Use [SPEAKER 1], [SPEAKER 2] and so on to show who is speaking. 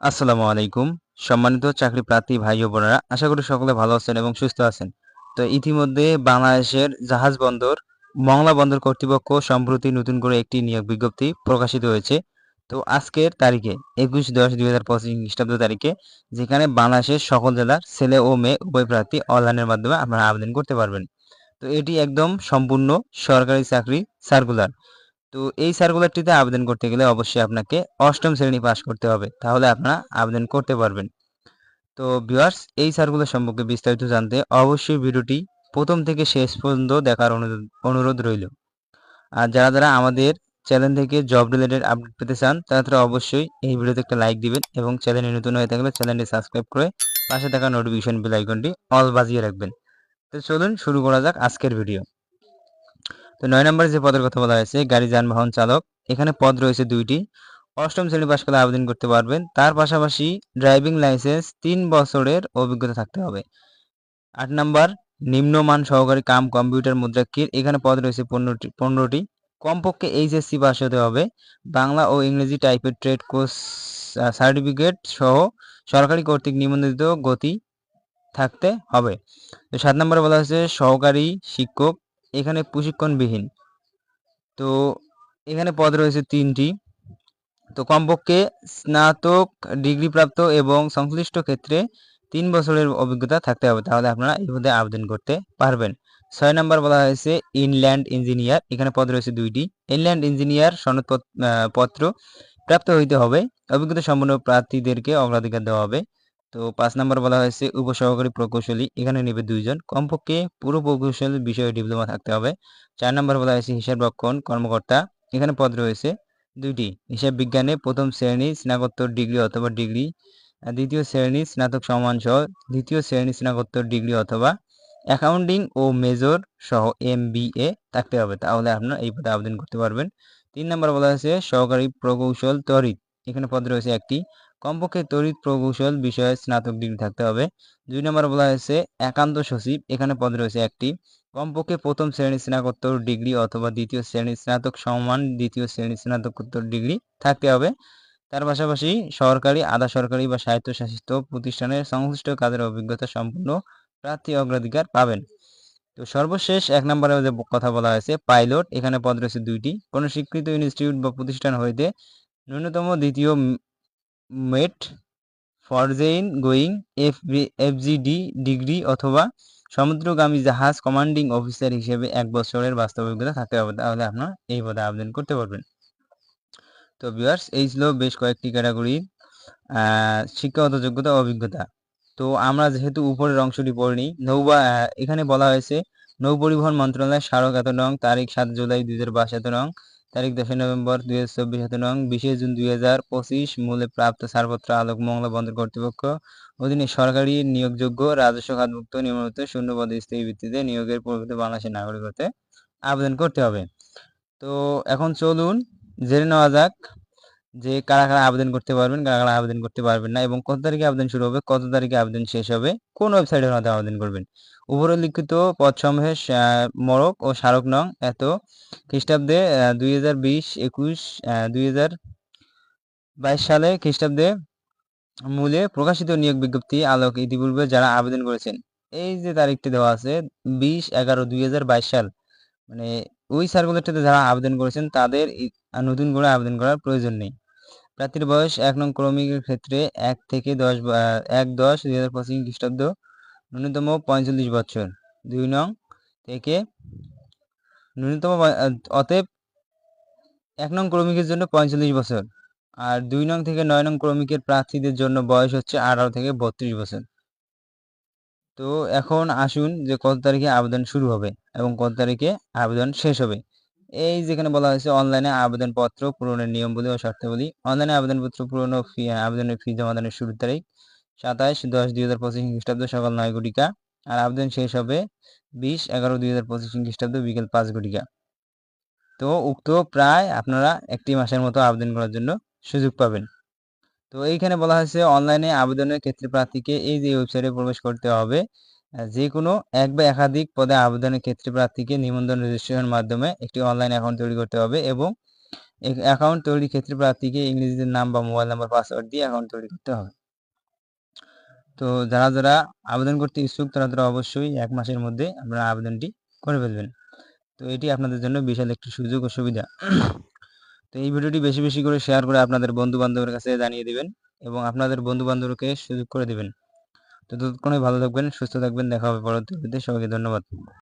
[SPEAKER 1] আসসালামু আলাইকুম। সম্মানিত চাকরি প্রার্থী ভাই ও বোনেরা, আশা করি সকলে ভালো আছেন এবং সুস্থ আছেন। তো ইতিমধ্যে বাংলাদেশের জাহাজ বন্দর, মংলা বন্দর কর্তৃপক্ষ সম্প্রতি নতুন করে একটি নিয়োগ বিজ্ঞপ্তি প্রকাশিত হয়েছে। তো আজকের তারিখে, একুশ দশ দুই হাজার পঁচিশ খ্রিস্টাব্দ তারিখে, যেখানে বাংলাদেশের সকল জেলার ছেলে ও মেয়ে উভয় প্রার্থী অনলাইনের মাধ্যমে আপনারা আবেদন করতে পারবেন। তো এটি একদম সম্পূর্ণ সরকারি চাকরি সার্কুলার। তো এই সার্কুলারটিতে আবেদন করতে গেলে অবশ্যই আপনাকে অষ্টম শ্রেণি পাশ করতে হবে, তাহলে আপনারা আবেদন করতে পারবেন। তো ভিউয়ার্স এই সার্কুলার সম্পর্কে বিস্তারিত জানতে অবশ্যই ভিডিওটি প্রথম থেকে শেষ পর্যন্ত দেখার অনুরোধ রইল। আর যারা যারা আমাদের চ্যানেল থেকে জব রিলেটেড আপডেট পেতে চান, তারা তারা অবশ্যই এই ভিডিওতে একটা লাইক দিবেন এবং চ্যানেলে নতুন হয়ে থাকলে চ্যানেলটি সাবস্ক্রাইব করে পাশে থাকা নোটিফিকেশন বেল আইকনটি অল বাজিয়ে রাখবেন। তো চলুন শুরু করা যাক আজকের ভিডিও তো নয় নম্বরে যে পদের কথা বলা হয়েছে, গাড়ি, যানবাহন চালক, এখানে পদ রয়েছে দুইটি। অষ্টম শ্রেণি পাশ করলে আবেদন করতে পারবেন। তার পাশাপাশি ড্রাইভিং লাইসেন্স তিন বছরের অভিজ্ঞতা থাকতে হবে। আট নম্বর, নিম্নমান সহকারী কাম কম্পিউটার মুদ্রাক্ষীর, এখানে পদ রয়েছে পনেরোটি পনেরোটি। কমপক্ষে এইচএসসি পাস হতে হবে। বাংলা ও ইংরেজি টাইপের ট্রেড কোর্স সার্টিফিকেট সহ সরকারি কর্তৃক নিবন্ধিত গতি থাকতে হবে। তো সাত নম্বরে বলা হয়েছে, সহকারী শিক্ষক এখানে প্রশিক্ষণবিহীন। তো এখানে পদ রয়েছে তিনটি। তো কমপক্ষে স্নাতক ডিগ্রিপ্রাপ্ত এবং সংশ্লিষ্ট ক্ষেত্রে তিন বছরের অভিজ্ঞতা থাকতে হবে, তাহলে আপনারা এই পদে আবেদন করতে পারবেন। ছয় নম্বর বলা হয়েছে ইনল্যান্ড ইঞ্জিনিয়ার, এখানে পদ রয়েছে দুইটি। ইনল্যান্ড ইঞ্জিনিয়ার সনদ পত্র প্রাপ্ত হইতে হবে। অভিজ্ঞতা সম্পন্ন প্রার্থীদেরকে অগ্রাধিকার দেওয়া হবে। তো পাঁচ নম্বর বলা হয়েছে উপসহকারী প্রকৌশলী, এখানে নেবে দুইজন। কমপক্ষে পুরো প্রকৌশল বিষয়ে ডিপ্লোমা থাকতে হবে। চার নম্বর বলা হয়েছে হিসাব রক্ষণ কর্মকর্তা, এখানে পদ রয়েছে দুইটি। হিসাব বিজ্ঞানে প্রথম শ্রেণি স্নাতকোত্তর ডিগ্রি অথবা ডিগ্রি দ্বিতীয় শ্রেণি স্নাতক সমান সহ দ্বিতীয় শ্রেণি স্নাতকোত্তর ডিগ্রি অথবা অ্যাকাউন্টিং ও মেজর সহ এম থাকতে হবে। তাহলে আপনারা এই পদে আবেদন করতে পারবেন। তিন নম্বর বলা হয়েছে সহকারী প্রকৌশল তরিত এখানে পদ রয়েছে একটি। কমপক্ষে তড়িৎ প্রকৌশল বিষয়ে স্নাতক ডিগ্রি থাকতে হবে। দুই নম্বর বলা হয়েছে, একান্ত সচিব, এখানে পদ রয়েছে একটি। কমপক্ষে প্রথম শ্রেণির স্নাতকোত্তর ডিগ্রি অথবা দ্বিতীয় শ্রেণির স্নাতক সমান দ্বিতীয় শ্রেণির স্নাতকোত্তর ডিগ্রি থাকতে হবে। তার পাশাপাশি সরকারি, আধা সরকারি বা স্বায়ত্তশাসিত প্রতিষ্ঠানের সংশ্লিষ্ট কাজের অভিজ্ঞতা সম্পূর্ণ প্রার্থী অগ্রাধিকার পাবেন। তো সর্বশেষ এক নম্বরে যে কথা বলা হয়েছে, পাইলট, এখানে পদ রয়েছে দুইটি। কোনো স্বীকৃত ইনস্টিটিউট বা প্রতিষ্ঠান হইতে ন্যূনতম দ্বিতীয় mate foreign going FGD degree অথবা সমুদ্রগামী জাহাজ কমান্ডিং অফিসার হিসেবে এক বছরের বাস্তব থাকতে হবে। তাহলে আপনার এই পদে আবেদন করতে পারবেন। তো বিয়ার্স এই ছিল বেশ কয়েকটি ক্যাটাগরির শিক্ষাগত যোগ্যতা অভিজ্ঞতা। তো আমরা যেহেতু উপরের অংশটি পড়িনি, নৌবা এখানে বলা হয়েছে, নৌ পরিবহন মন্ত্রণালয় স্মারক এত নং, তারিখ সাত জুলাই দুই হাজার বাইশ এত নং তারিখ দশই নভেম্বর দুই হাজার চব্বিশ এত নং বিশে জুন দুই হাজার পঁচিশ মূলে প্রাপ্ত ছাড়পত্র আলোক মংলা বন্দর কর্তৃপক্ষ অধীনে সরকারি নিয়োগযোগ্য রাজস্ব খাতভুক্ত নিয়মিত শূন্য পদে স্থায়ী ভিত্তিতে নিয়োগের পরিবর্তে বাংলাদেশের নাগরিক হতে আবেদন করতে হবে। তো এখন চলুন জেনে নেওয়া যাক যে কারা কারা আবেদন করতে পারবেন, কারা কারা আবেদন করতে পারবেন না এবং কত তারিখে আবেদন শুরু হবে, কত তারিখে আবেদন শেষ হবে, কোন ওয়েবসাইটের মাধ্যমে আবেদন করবেন। উপরে লিখিত পদসমূহের মরক ও স্মারক নং এত খ্রিস্টাব্দে দুই হাজার বিশ একুশ দুই হাজার বাইশ সালে খ্রিস্টাব্দে মূলে প্রকাশিত নিয়োগ বিজ্ঞপ্তি আলোক ইতিপূর্বে যারা আবেদন করেছেন। এই যে তারিখটি দেওয়া আছে, বিশ এগারো দুই সাল মানে ওই সার্কুলারটিতে যারা আবেদন করেছেন, তাদের নতুন করে আবেদন করার প্রয়োজন নেই। প্রার্থীর বয়স এক নং ক্রমিকের ক্ষেত্রে এক থেকে দশ এক দশ দুই হাজার পঁচিশ খ্রিস্টাব্দ, ন্যূনতম পঁয়তাল্লিশ বছর। দুই নং থেকে ন্যূনতম অতএব এক নং ক্রমিকের জন্য পঁয়তাল্লিশ বছর আর দুই নং থেকে নয় নং ক্রমিকের প্রার্থীদের জন্য বয়স হচ্ছে আঠারো থেকে বত্রিশ বছর। তো এখন আসুন যে কত তারিখে আবেদন শুরু হবে। এবং কত তারিখে আবেদন শেষ হবে? এই যেখানে বলা হয়েছে, অনলাইনে আবেদনপত্র পূরণের নিয়মগুলি ও শর্তাবলী। অনলাইনে আবেদনপত্র পূরণ ও ফি আবেদনের ফি জমাদানের শুরুর তারিখ সাতাশ দশ দুই হাজার পঁচিশ খ্রিস্টাব্দ সকাল নয় ঘটিকা। আর আবেদন শেষ হবে বিশ এগারো দুই হাজার পঁচিশ খ্রিস্টাব্দ বিকেল পাঁচ ঘটিকা। তো উক্ত প্রায় আপনারা একটি মাসের মতো আবেদন করার জন্য সুযোগ পাবেন। তো এইখানে বলা হয়েছে, অনলাইনে আবেদনের ক্ষেত্রে প্রার্থীকে এই যে ওয়েবসাইটে প্রবেশ করতে হবে যে কোনো এক বা একাধিক পদে আবেদনের ক্ষেত্রে প্রার্থীকে নিবন্ধন রেজিস্ট্রেশনের মাধ্যমে একটি অনলাইন অ্যাকাউন্ট তৈরি করতে হবে এবং অ্যাকাউন্ট তৈরির ক্ষেত্রে প্রার্থীকে ইংরেজিতে নাম বা মোবাইল নাম্বার পাসওয়ার্ড দিয়ে অ্যাকাউন্ট তৈরি করতে হবে। তো যারা যারা আবেদন করতে ইচ্ছুক, তারা তারা অবশ্যই এক মাসের মধ্যে আপনারা আবেদনটি করে ফেলবেন। তো এটি আপনাদের জন্য বিশাল একটি সুযোগ ও সুবিধা। তো এই ভিডিওটি বেশি বেশি করে শেয়ার করে আপনাদের বন্ধু বান্ধবের কাছে জানিয়ে দিবেন এবং আপনাদের বন্ধু বান্ধবকে সুযোগ করে দিবেন। তো ততক্ষণে ভালো থাকবেন সুস্থ থাকবেন দেখা হবে পরবর্তী সবাইকে ধন্যবাদ।